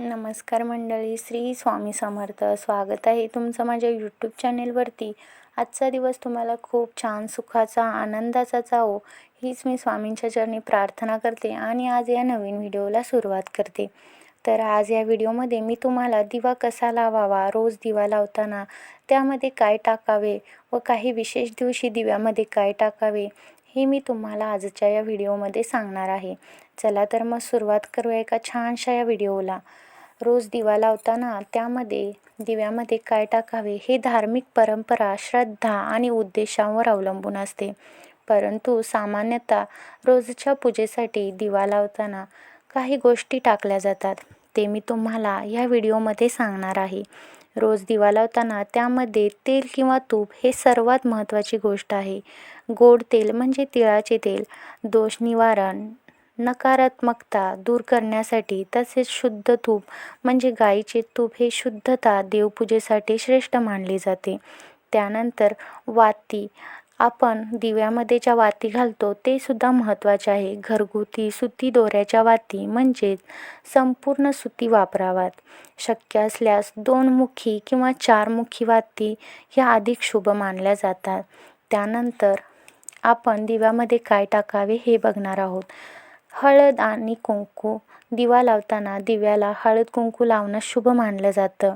नमस्कार मंडळी श्री स्वामी समर्थ. स्वागत आहे तुमचं माझ्या यूट्यूब चॅनेलवरती आजचा दिवस तुम्हाला खूप छान सुखाचा आनंदाचा जावो हीच मी स्वामींच्या चरणी प्रार्थना करते आणि आज या नवीन व्हिडिओला सुरुवात करते. तर आज या व्हिडिओमध्ये मी तुम्हाला दिवा कसा लावावा रोज दिवा लावताना त्यामध्ये काय टाकावे व काही विशेष दिवशी दिव्यामध्ये काय टाकावे हे मी तुम्हाला आजच्या या व्हिडिओमध्ये सांगणार आहे. चला तर मग सुरुवात करूया एका छानशा या व्हिडिओला. रोज दिवा लावताना त्यामध्ये दिव्यामध्ये काय टाकावे हे धार्मिक परंपरा श्रद्धा आणि उद्देशांवर अवलंबून असते. परंतु सामान्यतः रोजच्या पूजेसाठी दिवा लावताना काही गोष्टी टाकल्या जातात. ते मी तुम्हाला या व्हिडिओमध्ये सांगणार आहे. रोज दिवा लावताना त्यामध्ये तेल किंवा तूप हे सर्वात महत्त्वाची गोष्ट आहे. गोड तेल म्हणजे तिळाचे तेल. दोष निवारण नकारात्मकता दूर करण्यासाठी तसेच शुद्ध तूप म्हणजे गाईचे तूप हे शुद्धता देवपूजेसाठी श्रेष्ठ मानले जाते. त्यानंतर वाती आपण दिव्यामध्ये ज्या वाती घालतो ते सुद्धा महत्त्वाचे आहे. घरगुती सुती दोऱ्याच्या वाती म्हणजेच संपूर्ण सुती वापरावात. शक्य असल्यास दोन मुखी किंवा चार मुखी वाती ह्या अधिक शुभ मानल्या जातात. त्यानंतर आपण दिव्यामध्ये काय टाकावे हे बघणार आहोत. हळद आणि कुंकू. दिवा लावताना दिव्याला हळद कुंकू लावणं शुभ मानलं जातं.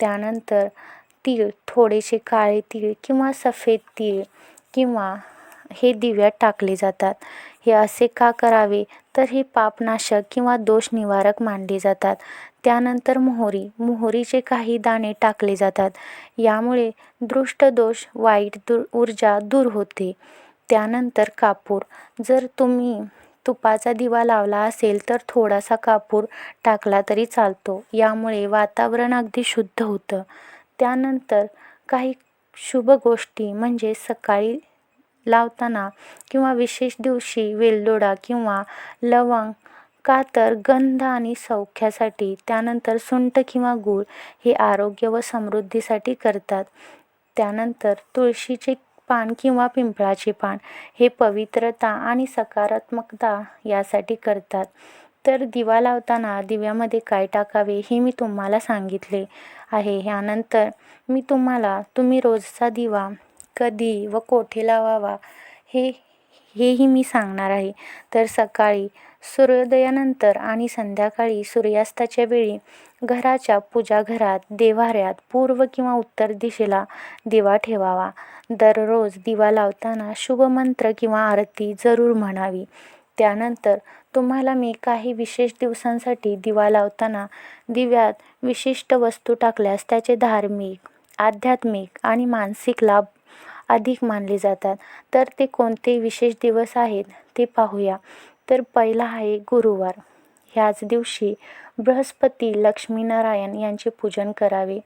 त्यानंतर तीळ थोडेसे काळे तीळ किंवा सफेद तीळ किंवा हे दिव्यात टाकले जातात. हे असे का करावे? तर हे पापनाशक किंवा दोष निवारक मानले जातात. त्यानंतर मोहरी. मोहरीचे काही दाणे टाकले जातात. यामुळे दृष्ट दोष वाईट दूर ऊर्जा दूर होते. त्यानंतर कापूर. जर तुम्ही तुपाचा दिवा लावला असेल तर थोडासा कापूर टाकला तरी चालतो. यामुळे वातावरण अगदी शुद्ध होतं. त्यानंतर काही शुभ गोष्टी म्हणजे सकाळी लावताना किंवा विशेष दिवशी वेलदोडा किंवा लवंग का तर गंध आणि सौख्यासाठी त्यानंतर सुंठ किंवा गूळ हे आरोग्य व समृद्धीसाठी करतात. त्यानंतर तुळशीचे पान किंवा पिंपळाचे पान हे पवित्रता आणि सकारात्मकता यासाठी करतात. तर दिवा लावताना दिव्यामध्ये काय टाकावे हे मी तुम्हाला सांगितले आहे. ह्यानंतर मी तुम्हाला तुम्ही रोजचा दिवा कधी व कोठे लावावा हे हेही मी सांगणार आहे. तर सकाळी सूर्योदयानंतर आणि संध्याकाळी सूर्यास्ताच्या वेळी घराच्या पूजाघरात देवाऱ्यात पूर्व किंवा उत्तर दिशेला दिवा ठेवावा. दररोज दिवा लावताना शुभमंत्र किंवा आरती जरूर म्हणावी. त्यानंतर तुम्हाला मी काही विशेष दिवसांसाठी दिवा लावताना दिव्यात विशिष्ट वस्तू टाकल्यास त्याचे धार्मिक आध्यात्मिक आणि मानसिक लाभ अधिक मानले जातात. तर ते कोणते विशेष दिवस आहेत ते पाहूया. तर पहिला आहे गुरुवार. ह्याच दिवशी बृहस्पती लक्ष्मीनारायण यांचे पूजन करावे.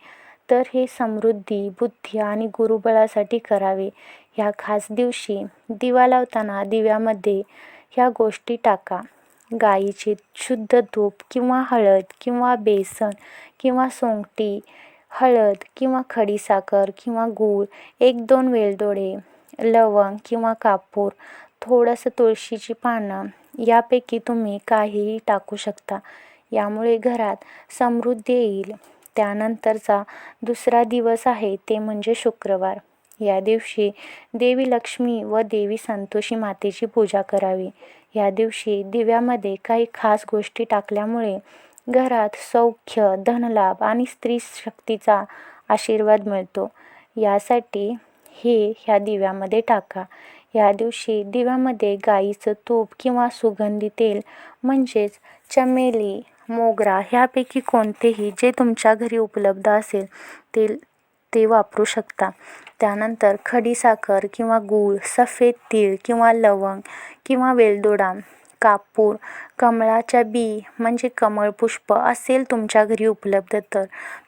तर हे समृद्धी बुद्धी आणि गुरुबळासाठी करावे. ह्या खास दिवशी दिवा लावताना दिव्यामध्ये ह्या गोष्टी टाका. गाईचे शुद्ध तूप किंवा हळद किंवा बेसन किंवा सोंगटी हळद किंवा खडीसाखर किंवा गूळ एक दोन वेलदोडे लवंग किंवा कापूर थोडंसं तुळशीची पानं यापैकी तुम्ही काहीही टाकू शकता. यामुळे घरात समृद्धी येईल. त्यानंतरचा दुसरा दिवस आहे ते म्हणजे शुक्रवार. या दिवशी देवी लक्ष्मी व देवी संतोषी मातेची पूजा करावी. या दिवशी दिव्यामध्ये काही खास गोष्टी टाकल्यामुळे घरात सौख्य धनलाभ आणि स्त्री शक्तीचा आशीर्वाद मिळतो. यासाठी हे ह्या दिव्यामध्ये टाका. या दिवशी दिव्यामध्ये गाईचं तूप किंवा सुगंधी तेल म्हणजेच चमेली मोगरा ह्यापैकी कोणतेही जे तुमच्या घरी उपलब्ध असेल ते ते वापरू शकता. त्यानंतर खडीसाखर किंवा गूळ सफेद तीळ किंवा लवंग किंवा वेलदोडा कापूर कमळाच्या बी म्हणजे कमळपुष्प असेल तुमच्या घरी उपलब्ध तर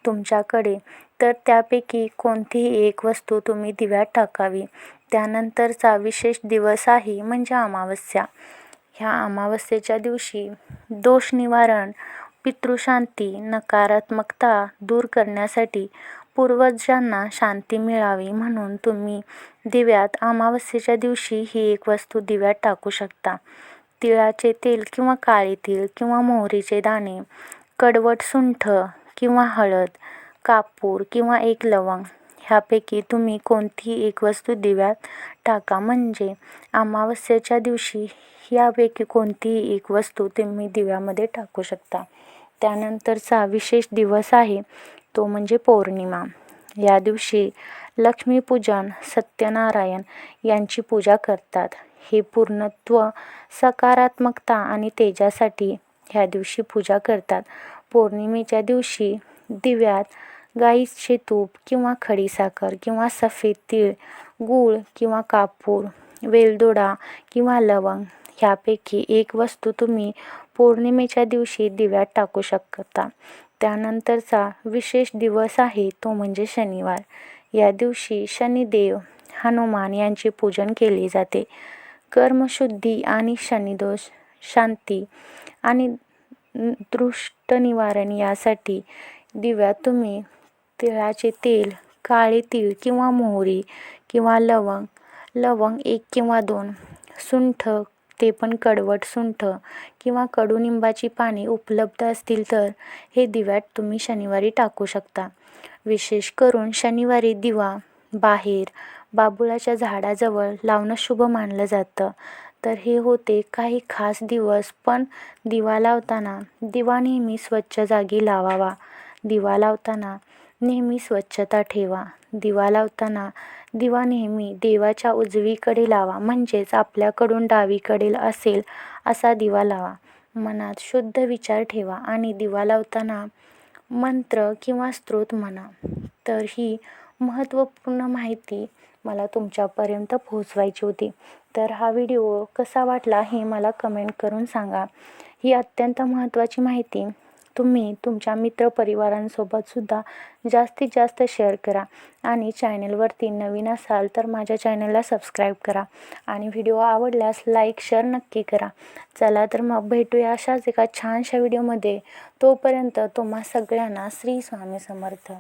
तुमच्याकडे. तर त्यापैकी कोणतीही एक वस्तू तुम्ही दिव्यात टाकावी. त्यानंतरचा विशेष दिवस आहे म्हणजे अमावस्या. ह्या अमावस्येच्या दिवशी दोष निवारण पितृशांती नकारात्मकता दूर करण्यासाठी पूर्वजांना शांती मिळावी म्हणून तुम्ही दिव्यात अमावस्येच्या दिवशी ही एक वस्तू दिव्यात टाकू शकता. तिळाचे तेल किंवा काळे तीळ किंवा मोहरीचे दाणे कडवट सुंठ किंवा हळद कापूर किंवा एक लवंग ह्यापैकी तुम्ही कोणतीही एक वस्तू दिव्यात टाका. म्हणजे अमावस्येच्या दिवशी यापैकी कोणतीही एक वस्तू तुम्ही दिव्यामध्ये टाकू शकता. त्यानंतरचा विशेष दिवस आहे तो म्हणजे पौर्णिमा. या दिवशी लक्ष्मीपूजन सत्यनारायण यांची पूजा करतात. हे पूर्णत्व सकारात्मकता आणि तेजासाठी ह्या दिवशी पूजा करतात. पौर्णिमेच्या दिवशी दिव्यात गाईचे तूप किंवा खडीसाखर किंवा सफेद तीळ गूळ किंवा कापूर वेलदोडा किंवा लवंग ह्यापैकी एक वस्तू तुम्ही पौर्णिमेच्या दिवशी दिव्यात टाकू शकता. त्यानंतरचा विशेष दिवस आहे तो म्हणजे शनिवार. या दिवशी शनिदेव हनुमान यांचे पूजन केले जाते. कर्मशुद्धी आणि शनिदोष शांती आणि दृष्ट निवारण यासाठी दिव्यात तुम्ही तिळाचे तेल काळे तीळ किंवा मोहरी किंवा लवंग लवंग एक किंवा दोन सुंठ ते पण कडवट सुंठ किंवा कडुनिंबाची पाने उपलब्ध असतील तर हे दिव्यात तुम्ही शनिवारी टाकू शकता. विशेष करून शनिवारी दिवा बाहेर बाबुळाच्या झाडाजवळ लावणं शुभ मानलं जातं. तर हे होते काही खास दिवस पण दिवा लावताना दिवा नेहमी स्वच्छ जागी लावावा. दिवा लावताना नेहमी स्वच्छता ठेवा. दिवा लावताना दिवा नेहमी देवाच्या उजवीकडे लावा. म्हणजेच आपल्याकडून डावीकडील असेल असा दिवा लावा. मनात शुद्ध विचार ठेवा आणि दिवा लावताना मंत्र किंवा स्त्रोत म्हणा. तर ही महत्त्वपूर्ण माहिती मला तुमच्यापर्यंत पोहोचवायची होती. तर हा व्हिडिओ कसा वाटला हे मला कमेंट करून सांगा. ही अत्यंत महत्त्वाची माहिती. तुम्ही तुमच्या मित्रपरिवारांसोबतसुद्धा जास्तीत जास्त शेअर करा. आणि चॅनलवरती नवीन असाल तर माझ्या चॅनलला सबस्क्राईब करा. आणि व्हिडिओ आवडल्यास लाईक शेअर नक्की करा. चला तर मग भेटूया अशाच एका छानशा व्हिडिओमध्ये तोपर्यंत तुम्हा सगळ्यांना श्री स्वामी समर्थ.